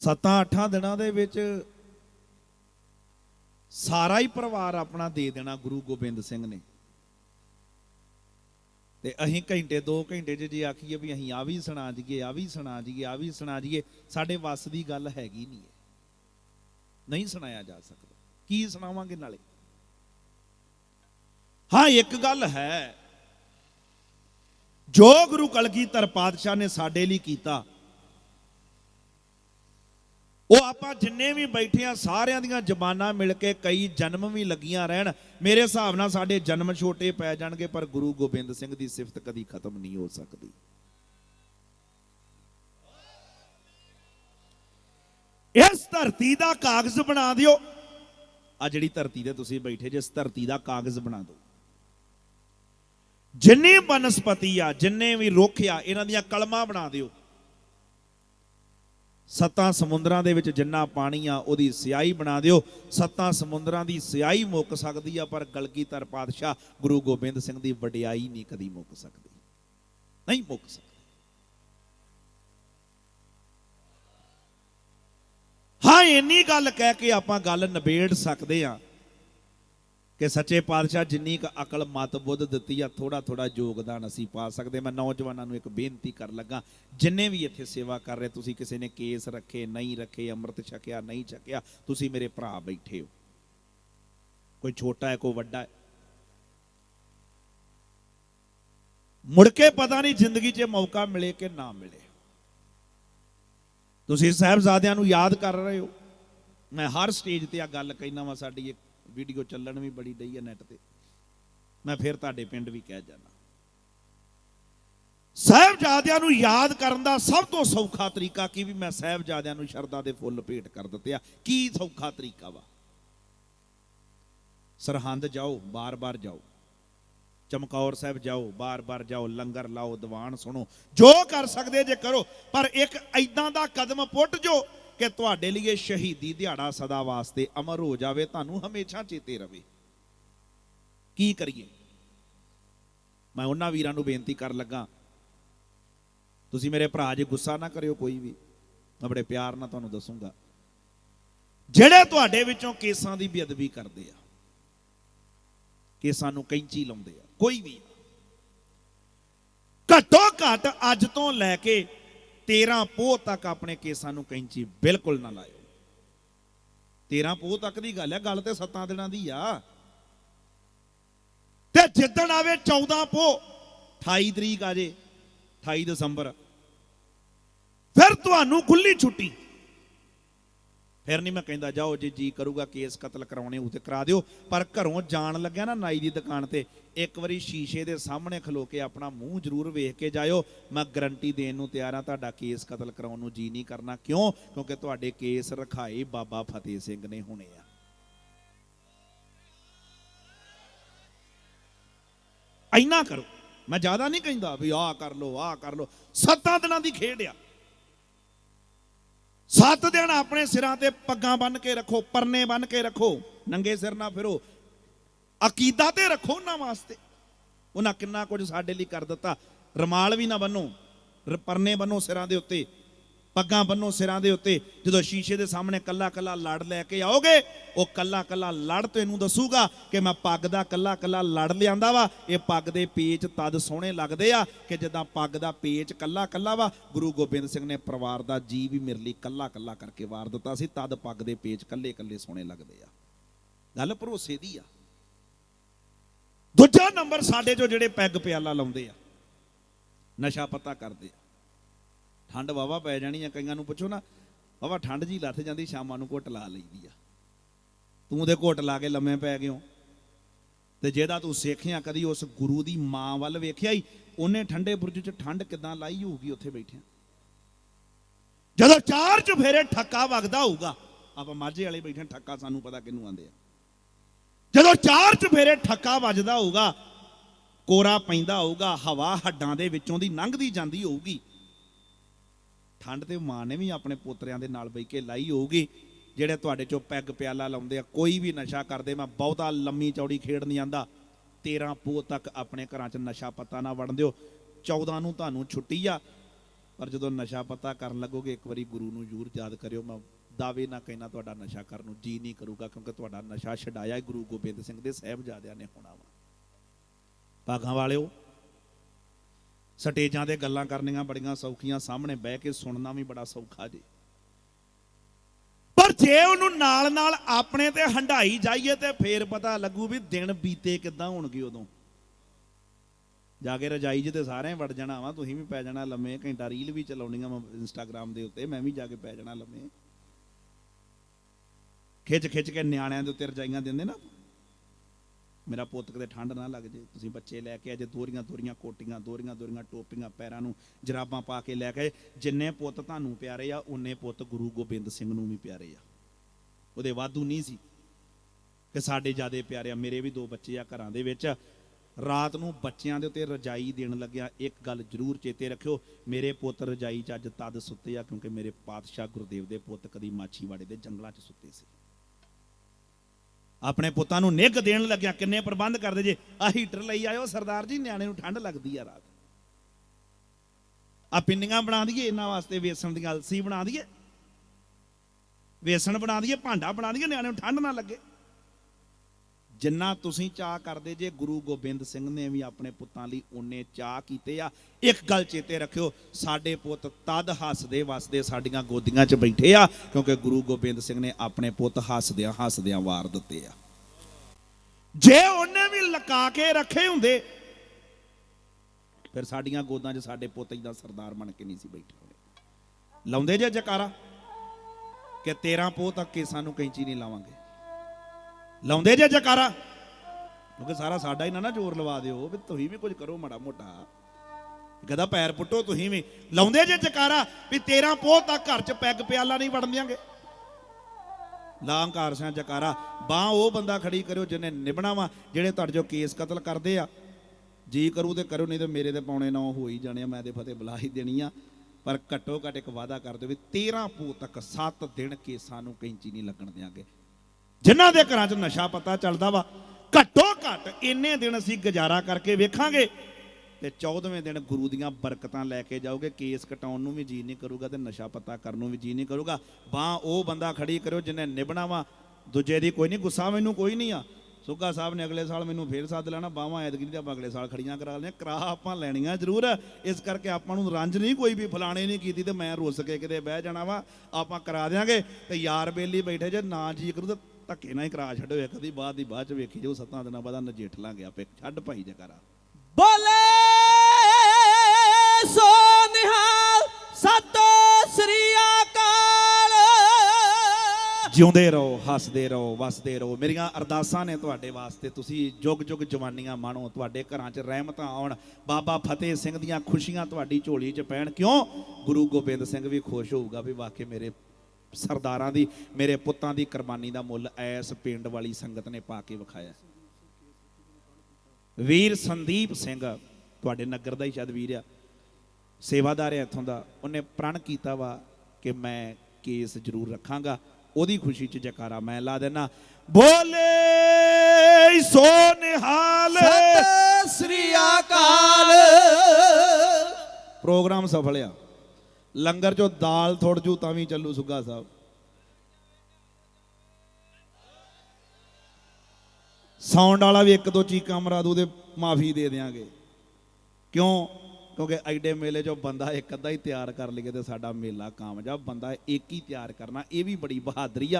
ਸੱਤਾਂ ਅੱਠਾਂ ਦਿਨਾਂ ਦੇ ਵਿੱਚ ਸਾਰਾ ਹੀ ਪਰਿਵਾਰ ਆਪਣਾ ਦੇ ਦੇਣਾ ਗੁਰੂ ਗੋਬਿੰਦ ਸਿੰਘ ਨੇ। ਤੇ ਅਸੀਂ ਘੰਟੇ 2 ਘੰਟੇ 'ਚ ਜੇ ਆਖੀਏ ਵੀ ਅਸੀਂ ਆ ਵੀ ਸੁਣਾ ਜੀਏ ਆ ਵੀ ਸੁਣਾ ਜੀਏ ਆ ਵੀ ਸੁਣਾ ਜੀਏ ਸਾਡੇ ਵੱਸ ਦੀ ਗੱਲ ਹੈਗੀ ਨਹੀਂ ਹੈ। ਨਹੀਂ ਸੁਣਾਇਆ ਜਾ ਸਕਦਾ। ਕੀ ਸੁਣਾਵਾਂਗੇ ਨਾਲੇ? ਹਾਂ, ਇੱਕ ਗੱਲ ਹੈ। ਜੋ ਗੁਰੂ ਕਲਗੀਧਰ ਪਾਤਸ਼ਾਹ ਨੇ ਸਾਡੇ ਲਈ ਕੀਤਾ ਉਹ ਆਪਾਂ ਜਿੰਨੇ ਵੀ ਬੈਠੇ ਆ, ਸਾਰਿਆਂ ਦੀਆਂ ਜ਼ਬਾਨਾਂ ਮਿਲ ਕੇ ਕਈ ਜਨਮ ਵੀ ਲੱਗੀਆਂ ਰਹਿਣ। ਮੇਰੇ ਹਿਸਾਬ ਨਾਲ ਸਾਡੇ ਜਨਮ ਛੋਟੇ ਪੈ ਜਾਣਗੇ, ਪਰ ਗੁਰੂ ਗੋਬਿੰਦ ਸਿੰਘ ਦੀ ਸਿਫਤ ਕਦੀ ਖਤਮ ਨਹੀਂ ਹੋ ਸਕਦੀ। ਇਸ ਧਰਤੀ ਦਾ ਕਾਗਜ਼ ਬਣਾ ਦਿਓ। ਆ ਜਿਹੜੀ ਧਰਤੀ ਤੇ ਤੁਸੀਂ ਬੈਠੇ, ਜਿਸ ਧਰਤੀ ਦਾ ਕਾਗਜ਼ ਬਣਾ ਦਿਓ। ਜਿੰਨੀ ਬਨਸਪਤੀ ਆ, ਜਿੰਨੇ ਵੀ ਰੁੱਖ ਆ, ਇਹਨਾਂ ਦੀਆਂ ਕਲਮਾਂ ਬਣਾ ਦਿਓ। ਸੱਤਾਂ ਸਮੁੰਦਰਾਂ ਦੇ ਵਿੱਚ ਜਿੰਨਾ ਪਾਣੀ ਆ, ਉਹਦੀ ਸਿਆਹੀ ਬਣਾ ਦਿਓ। ਸੱਤਾਂ ਸਮੁੰਦਰਾਂ ਦੀ ਸਿਆਹੀ ਮੁੱਕ ਸਕਦੀ ਆ, ਪਰ ਗਲਗੀਧਰ ਪਾਤਸ਼ਾਹ ਗੁਰੂ ਗੋਬਿੰਦ ਸਿੰਘ ਦੀ ਵਡਿਆਈ ਨਹੀਂ ਕਦੀ ਮੁੱਕ ਸਕਦੀ। ਨਹੀਂ ਮੁੱਕ ਸਕਦੀ। ਹਾਂ, ਇੰਨੀ ਗੱਲ ਕਹਿ ਕੇ ਆਪਾਂ ਗੱਲ ਨਿਬੇੜ ਸਕਦੇ ਆ। ਕਿ ਸੱਚੇ ਪਾਤਸ਼ਾਹ ਜਿੰਨੀ ਕ ਅਕਲ ਮਤ ਬੁੱਧ ਦਿੱਤੀ ਆ ਥੋੜਾ ਥੋੜਾ ਯੋਗਦਾਨ ਅਸੀਂ ਪਾ ਸਕਦੇ। ਮੈਂ ਨੌਜਵਾਨਾਂ ਨੂੰ ਇੱਕ ਬੇਨਤੀ ਕਰ ਲੱਗਾ, ਜਿੰਨੇ ਵੀ ਇੱਥੇ ਸੇਵਾ ਕਰ ਰਹੇ, ਤੁਸੀਂ ਕਿਸੇ ਨੇ ਕੇਸ ਰੱਖੇ, ਨਹੀਂ ਰੱਖੇ, ਅੰਮ੍ਰਿਤ ਛਕਿਆ, ਨਹੀਂ ਛਕਿਆ, ਤੁਸੀਂ ਮੇਰੇ ਭਰਾ ਬੈਠੇ ਹੋ। ਕੋਈ ਛੋਟਾ ਹੈ, ਕੋਈ ਵੱਡਾ ਹੈ। ਮੁੜ ਕੇ ਪਤਾ ਨਹੀਂ ਜ਼ਿੰਦਗੀ 'ਚ ਮੌਕਾ ਮਿਲੇ ਕਿ ਨਾ ਮਿਲੇ। ਤੁਸੀਂ ਸਾਹਿਬਜ਼ਾਦਿਆਂ ਨੂੰ ਯਾਦ ਕਰ ਰਹੇ ਹੋ। ਮੈਂ ਹਰ ਸਟੇਜ ਤੇ ਆ ਗੱਲ ਕਹਿਣਾ ਵਾ, ਸਾਡੀ ਇੱਕ ਵੀਡੀਓ ਚੱਲਣ ਵੀ ਬੜੀ ਡਈ ਹੈ ਨੈਟ ਤੇ। ਮੈਂ ਫਿਰ ਤੁਹਾਡੇ ਪਿੰਡ ਵੀ ਕਹਿ ਜਾਣਾ ਸਾਹਿਬਜ਼ਾਦਿਆਂ ਨੂੰ ਯਾਦ ਕਰਨ ਦਾ ਸਭ ਤੋਂ ਸੌਖਾ ਤਰੀਕਾ ਕੀ ਵੀ ਮੈਂ ਸਾਹਿਬਜ਼ਾਦਿਆਂ ਨੂੰ ਸ਼ਰਧਾ ਦੇ ਫੁੱਲ ਭੇਟ ਕਰ ਦਿੱਤੇ ਆ। ਕੀ ਸੌਖਾ ਤਰੀਕਾ ਵਾ? ਸਰਹੰਦ ਜਾਓ, ਬਾਰ-ਬਾਰ ਜਾਓ। ਚਮਕੌਰ ਸਾਹਿਬ ਜਾਓ, ਬਾਰ-ਬਾਰ ਜਾਓ, ਲੰਗਰ ਲਾਓ, ਦੀਵਾਨ ਸੁਣੋ। ਜੋ ਕਰ ਸਕਦੇ ਜੇ ਕਰੋ, ਪਰ ਇੱਕ ਐਦਾਂ ਦਾ ਕਦਮ ਪੁੱਟ ਜੋ ਕਿ ਤੁਹਾਡੇ ਲਈ ਇਹ ਸ਼ਹੀਦੀ ਦਿਹਾੜਾ ਸਦਾ ਵਾਸਤੇ ਅਮਰ ਹੋ ਜਾਵੇ, ਤੁਹਾਨੂੰ ਹਮੇਸ਼ਾ ਚੇਤੇ ਰਵੇ। ਕੀ ਕਰੀਏ? ਮੈਂ ਉਹਨਾਂ ਵੀਰਾਂ ਨੂੰ ਬੇਨਤੀ ਕਰਨ ਲੱਗਾ, ਤੁਸੀਂ ਮੇਰੇ ਭਰਾ ਜੇ ਗੁੱਸਾ ਨਾ ਕਰਿਓ ਕੋਈ ਵੀ, ਮੈਂ ਬੜੇ ਪਿਆਰ ਨਾਲ ਤੁਹਾਨੂੰ ਦੱਸੂਗਾ। ਜਿਹੜੇ ਤੁਹਾਡੇ ਵਿੱਚੋਂ ਕੇਸਾਂ ਦੀ ਬੇਅਦਬੀ ਕਰਦੇ ਆ, ਕੇਸਾਂ ਨੂੰ ਕੈਂਚੀ ਲਾਉਂਦੇ ਆ, ਕੋਈ ਵੀ ਘੱਟੋ ਘੱਟ ਅੱਜ ਤੋਂ ਲੈ ਕੇ 13 ਪੋਹ ਤੱਕ ਆਪਣੇ ਕੇਸਾਂ ਨੂੰ ਕੈਂਚੀ ਬਿਲਕੁਲ ਨਾ ਲਾਇਓ। 13 ਪੋਹ ਤੱਕ ਦੀ ਗੱਲ ਹੈ ਗੱਲ ਤੇ 7 ਦਿਨਾਂ ਦੀ ਆ। ਤੇ ਜਿੱਦਣ ਆਵੇ 14 ਪੋਹ 28 ਤਰੀਕ ਆ ਜੇ 28 ਦਸੰਬਰ, ਫਿਰ ਤੁਹਾਨੂੰ ਖੁੱਲੀ ਛੁੱਟੀ। ਫਿਰ ਨਹੀਂ ਮੈਂ ਕਹਿੰਦਾ, ਜਾਓ ਜੇ ਜੀ ਕਰੂਗਾ ਕੇਸ ਕਤਲ ਕਰਾਉਣੇ ਉਹ ਤੇ ਕਰਾ ਦਿਓ। ਪਰ ਘਰੋਂ ਜਾਣ ਲੱਗਿਆ ਨਾ ਨਾਈ ਦੀ ਦੁਕਾਨ ਤੇ, ਇੱਕ ਵਾਰੀ ਸ਼ੀਸ਼ੇ ਦੇ ਸਾਹਮਣੇ ਖਲੋ ਕੇ ਆਪਣਾ ਮੂੰਹ ਜ਼ਰੂਰ ਵੇਖ ਕੇ ਜਾਇਓ। ਮੈਂ ਗਰੰਟੀ ਦੇਣ ਨੂੰ ਤਿਆਰ ਆ ਤੁਹਾਡਾ ਕੇਸ ਕਤਲ ਕਰਾਉਣ ਨੂੰ ਜੀ ਨਹੀਂ ਕਰਨਾ। ਕਿਉਂ? ਕਿਉਂਕਿ ਤੁਹਾਡੇ ਕੇਸ ਰਖਾਏ ਬਾਬਾ ਫਤਿਹ ਸਿੰਘ ਨੇ ਹੋਣੇ ਆ। ਐਨਾ ਕਰੋ। ਮੈਂ ਜ਼ਿਆਦਾ ਨਹੀਂ ਕਹਿੰਦਾ ਵੀ ਆਹ ਕਰ ਲੋ ਆਹ ਕਰ ਲੋ ਸੱਤਾਂ ਦਿਨਾਂ ਦੀ ਖੇਡ ਆ। ਸੱਤ ਦਿਨ ਆਪਣੇ ਸਿਰਾਂ ਤੇ ਪੱਗਾਂ ਬੰਨ ਕੇ ਰੱਖੋ, ਪਰਨੇ ਬੰਨ ਕੇ ਰੱਖੋ, ਨੰਗੇ ਸਿਰ ਨਾ ਫਿਰੋ। ਅਕੀਦਾ ਤੇ ਰੱਖੋ ਉਹਨਾਂ ਵਾਸਤੇ। ਉਹਨਾਂ ਕਿੰਨਾ ਕੁਝ ਸਾਡੇ ਲਈ ਕਰ ਦਿੱਤਾ। ਰਮਾਲ ਵੀ ਨਾ ਬੰਨੋ ਪਰਨੇ ਬੰਨੋ ਸਿਰਾਂ ਦੇ ਉੱਤੇ। ਪੱਗਾਂ ਬੰਨੋ ਸਿਰਾਂ ਦੇ ਉੱਤੇ, ਜਦੋਂ ਸ਼ੀਸ਼ੇ ਦੇ ਸਾਹਮਣੇ ਕੱਲਾ ਕੱਲਾ ਲੜ ਲੈ ਕੇ ਆਓਗੇ, ਉਹ ਕੱਲਾ ਕੱਲਾ ਲੜ ਤੈਨੂੰ ਦੱਸੂਗਾ ਕਿ ਮੈਂ ਪੱਗ ਦਾ ਕੱਲਾ ਕੱਲਾ ਲੜ ਲਿਆਂਦਾ ਵਾ। ਇਹ ਪੱਗ ਦੇ ਪੇਚ ਤਦ ਸੋਹਣੇ ਲੱਗਦੇ ਆ ਕਿ ਜਿੱਦਾਂ ਪੱਗ ਦਾ ਪੇਚ ਕੱਲਾ ਕੱਲਾ ਵਾ। ਗੁਰੂ ਗੋਬਿੰਦ ਸਿੰਘ ਨੇ ਪਰਿਵਾਰ ਦਾ ਜੀ ਵੀ ਮੇਰੇ ਲਈ ਕੱਲਾ ਕੱਲਾ ਕਰਕੇ ਵਾਰ ਦਿੱਤਾ ਸੀ, ਤਦ ਪੱਗ ਦੇ ਪੇਚ ਕੱਲੇ ਕੱਲੇ ਸੋਹਣੇ ਲੱਗਦੇ ਆ। ਗੱਲ ਭਰੋਸੇ ਦੀ ਆ। ਦੂਜਾ ਨੰਬਰ ਸਾਡੇ ਚੋਂ ਜਿਹੜੇ ਪੈਗ ਪਿਆਲਾ ਲਾਉਂਦੇ ਆ, ਨਸ਼ਾ ਪਤਾ ਕਰਦੇ ਆ। ਠੰਡ ਵਾਵਾ ਪੈ ਜਾਣੀ ਆ, ਕਈਆਂ ਨੂੰ ਪੁੱਛੋ ਨਾ, ਵਾਵਾ ਠੰਡ ਜੀ ਲੱਥ ਜਾਂਦੀ, ਸ਼ਾਮਾਂ ਨੂੰ ਘੁੱਟ ਲਾ ਲਈਦੀ ਆ। ਤੂੰ ਦੇ ਘੁੱਟ ਲਾ ਕੇ ਲੰਮੇ ਪੈ ਗਿਓ। ਤੇ ਜਿਹਦਾ ਤੂੰ ਸਿੱਖਿਆ ਕਦੀ, ਉਸ ਗੁਰੂ ਦੀ ਮਾਂ ਵੱਲ ਵੇਖਿਆ ਹੀ ਉਹਨੇ ਠੰਡੇ ਬੁਰਜ 'ਚ ਠੰਡ ਕਿਦਾਂ ਲਾਈ ਹੋਊਗੀ ਉੱਥੇ ਬੈਠਿਆਂ? ਜਦੋਂ ਚਾਰ ਚੁਫੇਰੇ ਠੱਕਾ ਵਗਦਾ ਹੋਊਗਾ, ਆਪਾਂ ਮਾਝੇ ਵਾਲੇ ਬੈਠੇ, ਠੱਕਾ ਸਾਨੂੰ ਪਤਾ ਕਿਹਨੂੰ ਆਂਦੇ ਆ। ਜਦੋਂ ਚਾਰ ਚੁਫੇਰੇ ਠੱਕਾ ਵੱਜਦਾ ਹੋਊਗਾ, ਕੋਰਾ ਪੈਂਦਾ ਹੋਊਗਾ, ਹਵਾ ਹੱਡਾਂ ਦੇ ਵਿੱਚੋਂ ਦੀ ਲੰਘਦੀ ਜਾਂਦੀ ਹੋਊਗੀ ਠੰਡ ਤੇ ਮਾਂ ਨੇ ਵੀ ਆਪਣੇ ਪੋਤਰਿਆਂ ਦੇ ਨਾਲ ਬਈ ਕੇ ਲਾਈ ਹੋਊਗੀ। ਜਿਹੜੇ ਤੁਹਾਡੇ ਚੋਂ ਪੈਗ ਪਿਆਲਾ ਲਾਉਂਦੇ ਆ, ਕੋਈ ਵੀ ਨਸ਼ਾ ਕਰਦੇ, ਮੈਂ ਬਹੁਤਾ ਲੰਮੀ ਚੌੜੀ ਖੇਡ ਨਹੀਂ ਆਂਦਾ। 13 ਪੋ ਤੱਕ ਆਪਣੇ ਘਰਾਂ 'ਚ ਨਸ਼ਾ ਪਤਾ ਨਾ ਵੜਨ ਦਿਓ। 14 ਨੂੰ ਤੁਹਾਨੂੰ ਛੁੱਟੀ ਆ, ਪਰ ਜਦੋਂ ਨਸ਼ਾ ਪਤਾ ਕਰਨ ਲੱਗੋਗੇ, ਇੱਕ ਵਾਰੀ ਗੁਰੂ ਨੂੰ ਜ਼ਰੂਰ ਯਾਦ ਕਰਿਓ, ਮੈਂ ਦਾਅਵੇ ਨਾ ਕਹਿਣਾ ਤੁਹਾਡਾ ਨਸ਼ਾ ਕਰਨ ਨੂੰ ਜੀ ਨਹੀਂ ਕਰੂਗਾ, ਕਿਉਂਕਿ ਤੁਹਾਡਾ ਨਸ਼ਾ ਛਡਾਇਆ ਗੁਰੂ ਗੋਬਿੰਦ ਸਿੰਘ ਦੇ ਸਾਹਿਬਜ਼ਾਦਿਆਂ ਨੇ ਹੋਣਾ ਵਾ। ਭਾਗਾਂ ਵਾਲਿਓ ਸਟੇਜਾਂ ਤੇ ਗੱਲਾਂ ਕਰਨੀਆਂ ਬੜੀਆਂ ਸੌਖੀਆਂ, ਸਾਹਮਣੇ ਬਹਿ ਕੇ ਸੁਣਨਾ ਵੀ ਬੜਾ ਸੌਖਾ ਜੀ। ਪਰ ਜੇ ਉਹਨੂੰ ਨਾਲ ਨਾਲ ਆਪਣੇ ਤੇ ਹੰਡਾਈ ਜਾਈਏ ਤੇ ਫੇਰ ਪਤਾ ਲੱਗੂ ਵੀ ਦਿਨ ਬੀਤੇ ਕਿੱਦਾਂ ਹੋਣਗੇ ਉਦੋਂ। ਜਾ ਕੇ ਰਜਾਈ 'ਚ ਤੇ ਸਾਰਿਆਂ ਵੜ ਜਾਣਾ ਵਾ, ਤੁਸੀਂ ਵੀ ਪੈ ਜਾਣਾ ਲੰਮੇ, ਘੰਟਾ ਰੀਲ ਵੀ ਚਲਾਉਣੀਆਂ ਵਾ ਇੰਸਟਾਗ੍ਰam ਦੇ ਉੱਤੇ, ਮੈਂ ਵੀ ਜਾ ਕੇ ਪੈ ਜਾਣਾ ਲੰਮੇ। ਖਿੱਚ ਖਿੱਚ ਕੇ ਨਿਆਣਿਆਂ ਦੇ ਉੱਤੇ ਰਜਾਈਆਂ ਦਿੰਦੇ ਨਾ। ਮੇਰਾ ਪੁੱਤ ਕਿਤੇ ਠੰਡ ਨਾ ਲੱਗ ਜੇ, ਤੁਸੀਂ ਬੱਚੇ ਲੈ ਕੇ ਅਜੇ ਦੋਰੀਆਂ ਦੋਰੀਆਂ ਕੋਟੀਆਂ, ਦੋਰੀਆਂ ਦੋਰੀਆਂ ਟੋਪੀਆਂ ਪੈਰਾਂ ਨੂੰ ਜਰਾਬਾਂ ਪਾ ਕੇ ਲੈ ਕੇ ਜਿੰਨੇ ਪੁੱਤ ਤੁਹਾਨੂੰ ਪਿਆਰੇ ਆ ਉਨੇ ਪੁੱਤ ਗੁਰੂ ਗੋਬਿੰਦ ਸਿੰਘ ਨੂੰ ਵੀ ਪਿਆਰੇ ਆ। ਉਹਦੇ ਵਾਧੂ ਨਹੀਂ ਸੀ ਕਿ ਸਾਡੇ ਜਿਆਦੇ ਪਿਆਰੇ ਆ, ਮੇਰੇ ਵੀ ਦੋ ਬੱਚੇ ਆ ਘਰਾਂ ਦੇ ਵਿੱਚ। ਰਾਤ ਨੂੰ ਬੱਚਿਆਂ ਦੇ ਉੱਤੇ ਰਜਾਈ ਦੇਣ ਲੱਗਿਆ ਇੱਕ ਗੱਲ ਜ਼ਰੂਰ ਚੇਤੇ ਰੱਖਿਓ, ਮੇਰੇ ਪੁੱਤ ਰਜਾਈ 'ਚ ਅੱਜ ਤਦ ਸੁੱਤੇ ਆ ਕਿਉਂਕਿ ਮੇਰੇ ਪਾਤਸ਼ਾਹ ਗੁਰਦੇਵ ਦੇ ਪੁੱਤ ਕਦੀ ਮਾਛੀਵਾੜੇ ਦੇ ਜੰਗਲਾਂ 'ਚ ਸੁੱਤੇ ਸੀ। ਆਪਣੇ ਪੁੱਤਾਂ ਨੂੰ ਨਿੱਘ ਦੇਣ ਲੱਗਿਆ ਕਿੰਨੇ ਪ੍ਰਬੰਧ ਕਰਦੇ ਜੇ। ਆ ਹੀਟਰ ਲਈ ਆਇਓ, ਸਰਦਾਰ ਜੀ, ਨਿਆਣੇ ਨੂੰ ਠੰਡ ਲੱਗਦੀ ਆ ਰਾਤ। ਆ ਪਿੰਨੀਆਂ ਬਣਾ ਦਈਏ, ਇਹਨਾਂ ਵਾਸਤੇ ਵੇਸਣ ਦੀ ਅਲਸੀ ਬਣਾ ਦਈਏ। ਵੇਸਣ ਬਣਾ ਦਈਏ, ਭਾਂਡਾ ਬਣਾ ਦਈਏ, ਨਿਆਣੇ ਨੂੰ ਠੰਡ ਨਾ ਲੱਗੇ। ਜਿੰਨਾ ਤੁਸੀਂ ਚਾਹ ਕਰਦੇ ਜੇ, ਗੁਰੂ ਗੋਬਿੰਦ ਸਿੰਘ ਨੇ ਵੀ ਆਪਣੇ ਪੁੱਤਾਂ ਲਈ ਉਹਨੇ ਚਾਹ ਕੀਤੇ ਆ। ਇੱਕ ਗੱਲ ਚੇਤੇ ਰੱਖਿਓ, ਸਾਡੇ ਪੁੱਤ ਤਦ ਹੱਸਦੇ ਵਸਦੇ ਸਾਡੀਆਂ ਗੋਦੀਆਂ 'ਚ ਬੈਠੇ ਆ, ਕਿਉਂਕਿ ਗੁਰੂ ਗੋਬਿੰਦ ਸਿੰਘ ਨੇ ਆਪਣੇ ਪੁੱਤ ਹੱਸਦਿਆਂ ਹੱਸਦਿਆਂ ਵਾਰ ਦਿੱਤੇ ਆ। ਜੇ ਉਹਨੇ ਵੀ ਲਕਾ ਕੇ ਰੱਖੇ ਹੁੰਦੇ, ਫਿਰ ਸਾਡੀਆਂ ਗੋਦਾਂ 'ਚ ਸਾਡੇ ਪੁੱਤ ਇਦਾਂ ਸਰਦਾਰ ਬਣ ਕੇ ਨਹੀਂ ਸੀ ਬੈਠੇ ਹੋਣੇ ਲਾਉਂਦੇ ਜੇ ਜਕਾਰਾ? ਕਿ 13 ਪੋਹ ਤੱਕ ਕੇ ਸਾਨੂੰ ਕੈਂਚੀ ਨਹੀਂ ਲਾਵਾਂਗੇ। ਲਾਉਂਦੇ ਜੇ ਜਕਾਰਾ। ਕਿਉਂਕਿ ਸਾਰਾ ਸਾਡਾ ਹੀ ਨਾ ਨਾ ਜ਼ੋਰ ਲਵਾ ਦਿਓ, ਵੀ ਤੁਸੀਂ ਵੀ ਕੁਝ ਕਰੋ ਮਾੜਾ ਮੋਟਾ। ਕਦਾ ਪੈਰ ਪੁੱਟੋ, ਤੁਸੀਂ ਵੀ। ਲਾਉਂਦੇ ਜੇ ਜਕਾਰਾ, ਵੀ 13 ਪੋਹ ਤੱਕ ਘਰ 'ਚ ਪੈਗ ਪਿਆਲਾ ਨਹੀਂ ਵੜਨ ਦਿਆਂਗੇ। ਲਾਂਕਾਰ ਸਿਆਂ ਜਕਾਰਾ, ਬਾਹ ਉਹ ਬੰਦਾ ਖੜੀ ਕਰਿਓ ਜਿਹਨੇ ਨਿਭਣਾ ਵਾ, ਜਿਹੜੇ ਤੁਹਾਡੇ ਜੋ ਕੇਸ ਕਤਲ ਕਰਦੇ ਆ। ਜੀ ਕਰੂ ਤੇ ਕਰੋ, ਨਹੀਂ ਤੇ ਮੇਰੇ ਤੇ ਪਾਉਣੇ ਨਾ ਹੋ ਹੀ ਜਾਣੇ ਆ, ਮੈਂ ਤੇ ਫਤਿਹ ਬੁਲਾ ਹੀ ਦੇਣੀ ਆ। ਪਰ ਘੱਟੋ ਘੱਟ ਇੱਕ ਵਾਅਦਾ ਕਰ ਦਿਓ ਵੀ 13 ਪੋਹ ਤੱਕ 7 ਦਿਨ ਕੇਸਾਂ ਨੂੰ ਕੈਂਚੀ ਨਹੀਂ ਲੱਗਣ ਦਿਆਂਗੇ। ਜਿਨ੍ਹਾਂ ਦੇ ਘਰਾਂ 'ਚ ਨਸ਼ਾ ਪਤਾ ਚੱਲਦਾ ਵਾ, ਘੱਟੋ ਘੱਟ ਇੰਨੇ ਦਿਨ ਅਸੀਂ ਗੁਜ਼ਾਰਾ ਕਰਕੇ ਵੇਖਾਂਗੇ। ਤੇ 14ਵੇਂ ਦਿਨ ਗੁਰੂ ਦੀਆਂ ਬਰਕਤਾਂ ਲੈ ਕੇ ਜਾਓਗੇ, ਕੇਸ ਕਟਾਉਣ ਨੂੰ ਵੀ ਜੀ ਨਹੀਂ ਕਰੂਗਾ ਤੇ ਨਸ਼ਾ ਪਤਾ ਕਰਨ ਨੂੰ ਵੀ ਜੀ ਨਹੀਂ ਕਰੂਗਾ। ਬਾਹ ਉਹ ਬੰਦਾ ਖੜੀ ਕਰਿਓ ਜਿਹਨੇ ਨਿਭਣਾ ਵਾ, ਦੂਜੇ ਦੀ ਕੋਈ ਨਹੀਂ, ਗੁੱਸਾ ਮੈਨੂੰ ਕੋਈ ਨਹੀਂ ਆ। ਸੁੱਗਾ ਸਾਹਿਬ ਨੇ ਅਗਲੇ ਸਾਲ ਮੈਨੂੰ ਫੇਰ ਸੱਦ ਲੈਣਾ, ਬਾਹਾਂ ਐਤਕੀ ਦੀ ਆਪਾਂ ਅਗਲੇ ਸਾਲ ਖੜੀਆਂ ਕਰਾ ਲੈਣੀਆਂ ਕਰਾ ਆਪਾਂ ਲੈਣੀਆਂ ਜ਼ਰੂਰ, ਇਸ ਕਰਕੇ ਆਪਾਂ ਨੂੰ ਰੰਜ ਨਹੀਂ ਕੋਈ ਵੀ ਫਲਾਣੇ ਨਹੀਂ ਕੀਤੀ ਤੇ ਮੈਂ ਰੁੱਸ ਕੇ ਕਿਤੇ ਬਹਿ ਜਾਣਾ ਵਾ, ਆਪਾਂ ਕਰਾ ਦਿਆਂਗੇ। ਤੇ ਯਾਰ ਬੇਲੀ ਬੈਠੇ ਜੇ ਨਾ ਜੀ ਕਰੂ ਤਾਂ ਧੱਕੇ ਨਾਲ ਹੀ ਕਰਾ ਛੱਡੋ ਇੱਕ ਦੀ ਬਾਅਦ ਦੀ ਬਾਅਦ ਚ ਵੇਖੀ ਜਾਓ ਸੱਤਾਂ ਦਿਨਾਂ ਬਾਅਦ ਨਜੇਠ ਲਾਂਗੇ ਆਪੇ ਛੱਡ ਭਾਈ ਜਕਾਰਾ ਬੋਲੇ ਸੋ ਨਿਹਾਲ ਸਤਿ ਸ੍ਰੀ ਅਕਾਲ। ਜਿਉਂਦੇ ਰਹੋ ਹੱਸਦੇ ਰਹੋ ਵਸਦੇ ਰਹੋ। ਮੇਰੀਆਂ ਅਰਦਾਸਾਂ ਨੇ ਤੁਹਾਡੇ ਵਾਸਤੇ ਤੁਸੀਂ ਜੁਗ ਜੁਗ ਜਵਾਨੀਆਂ ਮਾਣੋ ਤੁਹਾਡੇ ਘਰਾਂ 'ਚ ਰਹਿਮਤਾਂ ਆਉਣ। ਬਾਬਾ ਫਤਿਹ ਸਿੰਘ ਦੀਆਂ ਖੁਸ਼ੀਆਂ ਤੁਹਾਡੀ ਝੋਲੀ 'ਚ ਪੈਣ। ਕਿਉਂ? ਗੁਰੂ ਗੋਬਿੰਦ ਸਿੰਘ ਵੀ ਖੁਸ਼ ਹੋਊਗਾ ਵੀ ਵਾਕਈ ਮੇਰੇ ਸਰਦਾਰਾਂ ਦੀ ਮੇਰੇ ਪੁੱਤਾਂ ਦੀ ਕੁਰਬਾਨੀ ਦਾ ਮੁੱਲ ਐਸ ਪਿੰਡ ਵਾਲੀ ਸੰਗਤ ਨੇ ਪਾ ਕੇ ਵਿਖਾਇਆ। ਵੀਰ ਸੰਦੀਪ ਸਿੰਘ ਤੁਹਾਡੇ ਨਗਰ ਦਾ ਹੀ ਸ਼ਾਇਦ ਵੀਰ ਆ ਸੇਵਾਦਾਰ ਹੈ ਇੱਥੋਂ ਦਾ ਉਹਨੇ ਪ੍ਰਣ ਕੀਤਾ ਵਾ ਕਿ ਮੈਂ ਕੇਸ ਜ਼ਰੂਰ ਰੱਖਾਂਗਾ ਉਹਦੀ ਖੁਸ਼ੀ 'ਚ ਜਕਾਰਾ ਮੈਂ ਲਾ ਦੇਣਾ ਬੋਲੇ ਸੋ ਨਿਹਾਲ। ਸਤਿ ਸ੍ਰੀ ਅਕਾਲ। ਪ੍ਰੋਗਰਾਮ ਸਫਲ ਆ। ਲੰਗਰ 'ਚੋਂ ਦਾਲ ਥੋੜ ਜੂ, ਤਾਂ ਵੀ ਚੱਲੂ ਸੁੱਗਾ ਸਾਹਿਬ। ਸਾਊਂਡ ਵਾਲਾ ਵੀ ਇੱਕ ਦੋ ਚੀਕਾਂ ਮਰਾ ਦੂ ਤੇ ਮਾਫੀ ਦੇ ਦਿਆਂਗੇ। ਕਿਉਂ? ਕਿਉਂਕਿ ਐਡੇ ਮੇਲੇ 'ਚੋਂ ਬੰਦਾ ਇੱਕ ਅੱਧਾ ਹੀ ਤਿਆਰ ਕਰ ਲਈਏ ਤੇ ਸਾਡਾ ਮੇਲਾ ਕਾਮਯਾਬ, ਬੰਦਾ ਇੱਕ ਹੀ ਤਿਆਰ ਕਰਨਾ, ਇਹ ਵੀ ਬੜੀ ਬਹਾਦਰੀ ਆ।